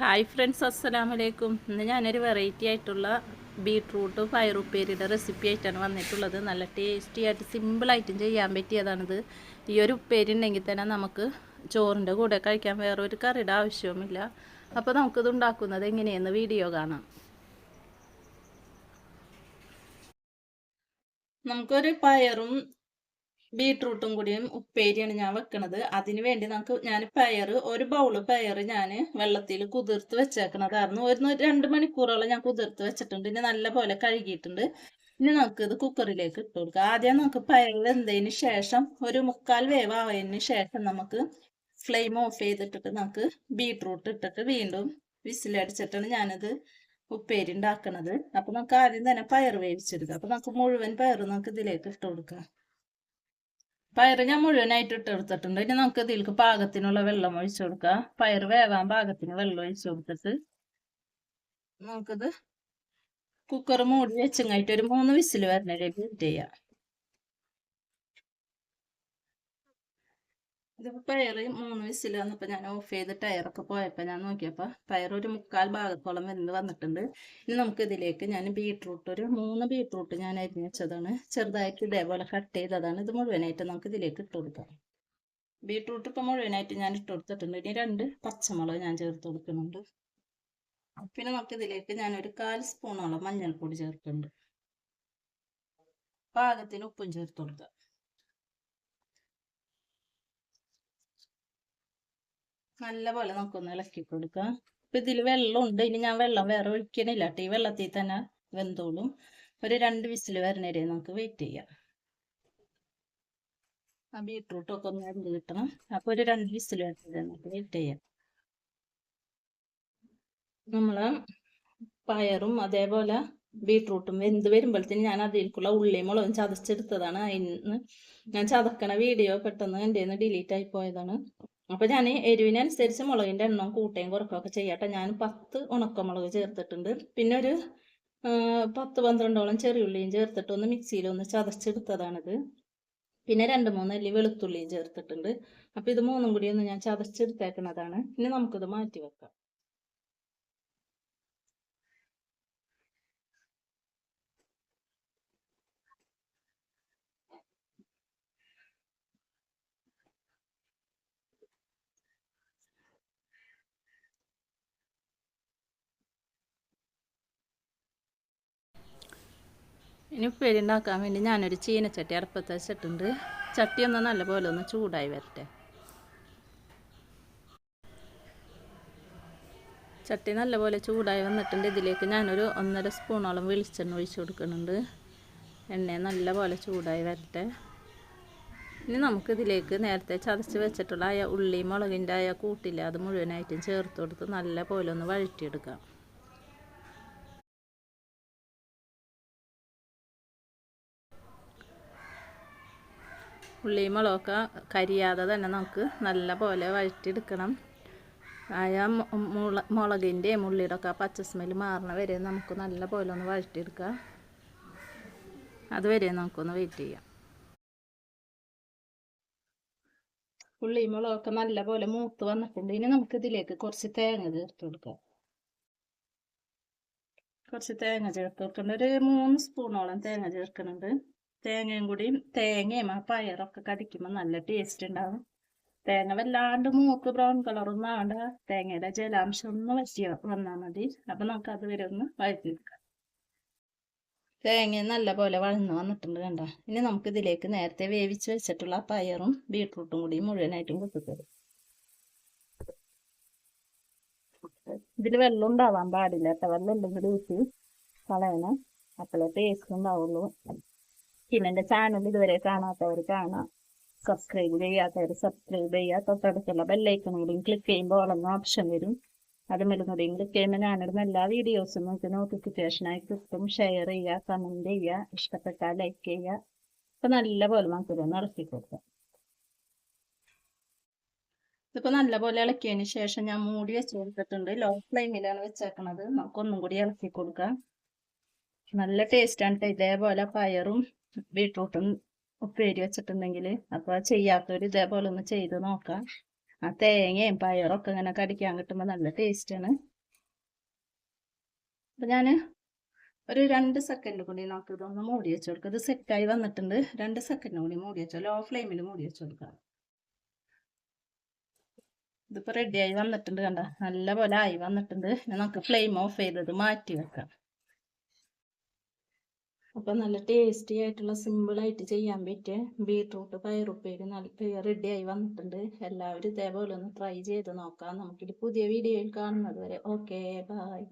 Hi friends അസ്സലാമു അലൈക്കും ഇന്ന് ഞാനൊരു വെറൈറ്റി ആയിട്ടുള്ള ബീട്രൂട്ട് പയറുപ്പേരിയുടെ റെസിപ്പി ആയിട്ടാണ് വന്നിട്ടുള്ളത്. നല്ല ടേസ്റ്റി ആയിട്ട് സിമ്പിളായിട്ടും ചെയ്യാൻ പറ്റിയതാണിത്. ഈ ഒരു ഉപ്പേരി ഉണ്ടെങ്കിൽ തന്നെ നമുക്ക് ചോറിന്റെ കൂടെ കഴിക്കാൻ വേറെ ഒരു കറിയുടെ ആവശ്യവുമില്ല. അപ്പോൾ നമുക്കിത് ഉണ്ടാക്കുന്നത് എങ്ങനെയെന്ന് വീഡിയോ കാണാം. നമുക്കൊരു പയറും ബീട്രൂട്ടും കൂടിയും ഉപ്പേരിയാണ് ഞാൻ വെക്കണത്. അതിന് വേണ്ടി നമുക്ക് ഞാൻ പയർ ഒരു ബൗൾ പയർ ഞാൻ വെള്ളത്തിൽ കുതിർത്ത് വെച്ചേക്കണതായിരുന്നു ഒരു രണ്ട് മണിക്കൂറോളം ഞാൻ കുതിർത്ത് വെച്ചിട്ടുണ്ട്. ഇനി നല്ല പോലെ കഴുകിയിട്ടുണ്ട്. ഇനി നമുക്ക് ഇത് കുക്കറിലേക്ക് ഇട്ട് കൊടുക്കുക ആദ്യം നമുക്ക് പയർ വെന്തതിന് ശേഷം ഒരു മുക്കാൽ വേവായതിന് ശേഷം നമുക്ക് ഫ്ലെയിം ഓഫ് ചെയ്തിട്ടിട്ട് നമുക്ക് ബീട്രൂട്ട് ഇട്ടിട്ട് വീണ്ടും വിസിലടിച്ചിട്ടാണ് ഞാനത് ഉപ്പേരി ഉണ്ടാക്കണത്. അപ്പൊ നമുക്ക് ആദ്യം തന്നെ പയർ വേവിച്ചെടുക്കാം. അപ്പൊ നമുക്ക് മുഴുവൻ പയർ നമുക്ക് ഇതിലേക്ക് ഇട്ട് കൊടുക്കാം. പയർ ഞാൻ മുഴുവനായിട്ട് ഇട്ട് എടുത്തിട്ടുണ്ട് ഇനി നമുക്ക് ഇതിലേക്ക് പാകത്തിനുള്ള വെള്ളം ഒഴിച്ചു കൊടുക്കാം. പയർ വേവാൻ പാകത്തിന് വെള്ളം ഒഴിച്ചു കൊടുത്തിട്ട് നമുക്കിത് കുക്കർ മൂടി വെച്ചങ്ങായിട്ട് ഒരു മൂന്ന് വിസിൽ വരണേ. വെയിറ്റ് ചെയ്യാം. ഇതിപ്പോ പയർ മൂന്ന് വിസിൽ വന്നപ്പോൾ ഞാൻ ഓഫ് ചെയ്ത് ടയറൊക്കെ പോയപ്പോൾ ഞാൻ നോക്കിയപ്പോൾ പയർ ഒരു മുക്കാൽ ഭാഗത്തോളം വരുന്നത് വന്നിട്ടുണ്ട്. ഇനി നമുക്ക് ഇതിലേക്ക് ഞാൻ ബീട്രൂട്ട് ഒരു മൂന്ന് ബീട്രൂട്ട് ഞാൻ അരിഞ്ഞ് വെച്ചതാണ്. ചെറുതായിട്ട് ഇതേപോലെ കട്ട് ചെയ്തതാണ്. ഇത് മുഴുവനായിട്ട് നമുക്ക് ഇതിലേക്ക് ഇട്ട് കൊടുക്കാം. ബീട്രൂട്ട് ഇപ്പോൾ മുഴുവനായിട്ട് ഞാൻ ഇട്ട് കൊടുത്തിട്ടുണ്ട്. ഇനി രണ്ട് പച്ചമുളക് ഞാൻ ചേർത്ത് കൊടുക്കുന്നുണ്ട്. പിന്നെ നമുക്ക് ഇതിലേക്ക് ഞാൻ ഒരു കാൽ സ്പൂണോളം മഞ്ഞൾപ്പൊടി ചേർക്കുന്നുണ്ട്. പാകത്തിന് ഉപ്പും ചേർത്ത് കൊടുക്കാം. നല്ല പോലെ നമുക്കൊന്ന് ഇളക്കി കൊടുക്കാം ഇപ്പൊ ഇതിൽ വെള്ളം ഉണ്ട് ഇനി ഞാൻ വെള്ളം വേറെ ഒഴിക്കണില്ല കേട്ടോ ഈ വെള്ളത്തിൽ തന്നെ വെന്തോളും. ഒരു രണ്ട് വിസിൽ വരണവരെ നമുക്ക് വെയിറ്റ് ചെയ്യാം. ആ ബീട്രൂട്ട് ഒക്കെ ഒന്ന് അരിഞ്ഞ് കിട്ടണം. അപ്പൊ ഒരു രണ്ട് വിസിൽ വരണവരെ നമുക്ക് വെയിറ്റ് ചെയ്യാം. നമ്മൾ പയറും അതേപോലെ ബീട്രൂട്ടും വെന്ത് വരുമ്പോഴത്തേന് ഞാൻ അതിലേക്കുള്ള ഉള്ളിയും മുളകും ചതച്ചെടുത്തതാണ്. അതിന് ഞാൻ ചതക്കണ വീഡിയോ പെട്ടെന്ന് എന്റെ ഡിലീറ്റ് ആയി പോയതാണ്. അപ്പൊ ഞാൻ എരിവിനനുസരിച്ച് മുളകിന്റെ എണ്ണം കൂട്ടുകയും കുറക്കുകയൊക്കെ ചെയ്യട്ടെ. ഞാൻ പത്ത് ഉണക്കമുളക് ചേർത്തിട്ടുണ്ട്. പിന്നെ ഒരു പത്ത് പന്ത്രണ്ടോളം ചെറിയുള്ളിയും ചേർത്തിട്ട് ഒന്ന് മിക്സിയിൽ ഒന്ന് ചതച്ചെടുത്തതാണിത്. പിന്നെ രണ്ട് മൂന്ന് അല്ലി വെളുത്തുള്ളിയും ചേർത്തിട്ടുണ്ട്. അപ്പോൾ ഇത് മൂന്നും കൂടി ഒന്ന് ഞാൻ ചതച്ചെടുത്തേക്കുന്നതാണ് ഇനി നമുക്കിത് മാറ്റി വെക്കാം. ഇനി ഉപ്പേരി ഉണ്ടാക്കാൻ വേണ്ടി ഞാനൊരു ചീനച്ചട്ടി അടുപ്പത്ത് വെച്ചിട്ടുണ്ട്. ചട്ടി ഒന്ന് നല്ലപോലെ ഒന്ന് ചൂടായി വരട്ടെ. ചട്ടി നല്ലപോലെ ചൂടായി വന്നിട്ടുണ്ട്. ഇതിലേക്ക് ഞാനൊരു ഒന്നര സ്പൂണോളം വെളിച്ചെണ്ണ ഒഴിച്ച് കൊടുക്കുന്നുണ്ട്. എണ്ണ നല്ലപോലെ ചൂടായി വരട്ടെ. ഇനി നമുക്കിതിലേക്ക് നേരത്തെ ചതച്ച് വെച്ചിട്ടുള്ള ആ ഉള്ളി മുളകിന്റെ ആയ കൂട്ടില്ല അത് മുഴുവനായിട്ടും ചേർത്ത് കൊടുത്ത് നല്ല പോലെ ഒന്ന് വഴറ്റിയെടുക്കാം. ഉള്ളിയും മുളകൊക്കെ കരിയാതെ തന്നെ നമുക്ക് നല്ല പോലെ വഴറ്റിയെടുക്കണം. ആയ മുള മുളകിന്റെ ഉള്ളിയുടെ ഒക്കെ പച്ച സ്മെൽ മാറണ വരെ നമുക്ക് നല്ല പോലെ ഒന്ന് വഴറ്റിയെടുക്കാം. അതുവരെ നമുക്കൊന്ന് വെയിറ്റ് ചെയ്യാം. ഉള്ളി മുളകൊക്കെ നല്ല പോലെ മൂത്ത് വന്നിട്ടുണ്ട്. ഇനി നമുക്ക് ഇതിലേക്ക് കുറച്ച് തേങ്ങ ചേർത്ത് കൊടുക്കാം. കുറച്ച് തേങ്ങ ചേർത്ത് കൊടുക്കുന്നുണ്ട്. ഒരു മൂന്ന് സ്പൂണോളം തേങ്ങ ചേർക്കുന്നുണ്ട്. തേങ്ങയും കൂടി തേങ്ങയും ആ പയറൊക്കെ കടിക്കുമ്പോൾ നല്ല ടേസ്റ്റ് ഉണ്ടാവും തേങ്ങ വല്ലാണ്ട് മൂക്ക് ബ്രൗൺ കളറൊന്നും ആവണ്ട. തേങ്ങയുടെ ജലാംശം ഒന്ന് വറ്റിയ വന്നാൽ മതി. അപ്പം നമുക്ക് അത് വരെ ഒന്ന് വഴറ്റിയെടുക്കാം തേങ്ങ നല്ല പോലെ വഴന്ന് വന്നിട്ടുണ്ട് കണ്ട? ഇനി നമുക്ക് ഇതിലേക്ക് നേരത്തെ വേവിച്ച് വെച്ചിട്ടുള്ള പയറും ബീട്രൂട്ടും കൂടി മുഴുവനായിട്ടും കുത്തിത്തരും. ഇതിൽ വെള്ളം ഉണ്ടാവാൻ പാടില്ല കേട്ടോ. വെള്ളം ഉണ്ടെങ്കിൽ കളയണം. അപ്പോഴേ ടേസ്റ്റ് ഉണ്ടാവുള്ളൂ. പിന്നെ എന്റെ ചാനൽ ഇതുവരെ കാണാത്തവർ കാണാം. സബ്സ്ക്രൈബ് ചെയ്യാത്തവർ സബ്സ്ക്രൈബ് ചെയ്യുക. തൊട്ടടുത്തുള്ള ബെല്ലൈക്കൺ കൂടിയും ക്ലിക്ക് ചെയ്യുമ്പോൾ വളർന്ന ഓപ്ഷൻ വരും. അതുമല്ല കൂടിയും ക്ലിക്ക് ചെയ്യുമ്പോൾ ഞാനിടുന്ന എല്ലാ വീഡിയോസും നമുക്ക് നോട്ടിഫിക്കേഷനായി കിട്ടും. ഷെയർ ചെയ്യുക കമന്റ് ചെയ്യുക ഇഷ്ടപ്പെട്ടാൽ ലൈക്ക് ചെയ്യുക. അപ്പം നല്ല പോലെ നമുക്കിതൊന്ന് ഇളക്കി കൊടുക്കാം. ഇതിപ്പോൾ നല്ലപോലെ ഇളക്കിയതിന് ശേഷം ഞാൻ മൂടി വെച്ച് കൊടുത്തിട്ടുണ്ട് ലോ ഫ്ലെയിമിലാണ് വെച്ചേക്കണത്. നമുക്കൊന്നും കൂടി ഇളക്കി കൊടുക്കാം. നല്ല ടേസ്റ്റാണ് ഇതേപോലെ പയറും ബീട്രൂട്ടും ഉപ്പേരി വെച്ചിട്ടുണ്ടെങ്കിൽ അപ്പോൾ ചെയ്യാത്തവർ ഇതേപോലെ ഒന്ന് ചെയ്ത് നോക്കാം. ആ തേങ്ങയും പയറൊക്കെ ഇങ്ങനെ കടിക്കാൻ കിട്ടുമ്പോൾ നല്ല ടേസ്റ്റാണ്. അപ്പം ഞാൻ ഒരു രണ്ട് സെക്കൻഡ് കൂടി നമുക്ക് ഇതൊന്ന് മൂടി വെച്ച് കൊടുക്കുക ഇത് സെറ്റായി വന്നിട്ടുണ്ട്. രണ്ട് സെക്കൻഡ് കൂടി മൂടി വെച്ചോ ലോ ഫ്ലെയിമിൽ മൂടി വെച്ച് കൊടുക്കുക ഇതിപ്പോൾ റെഡിയായി വന്നിട്ടുണ്ട് കണ്ട? നല്ല പോലെ ആയി വന്നിട്ടുണ്ട്. നമുക്ക് ഫ്ലെയിം ഓഫ് ചെയ്തത് മാറ്റി വെക്കാം. അപ്പം നല്ല ടേസ്റ്റി ആയിട്ടുള്ള സിമ്പിളായിട്ട് ചെയ്യാൻ പറ്റിയ ബീട്രൂട്ട് പയറുപ്പേര് നല്ല ആയി വന്നിട്ടുണ്ട്. എല്ലാവരും ഇതേപോലെ ഒന്ന് ട്രൈ ചെയ്ത് നോക്കാം. നമുക്കിത് പുതിയ വീഡിയോയിൽ കാണുന്നത് വരെ. Okay bye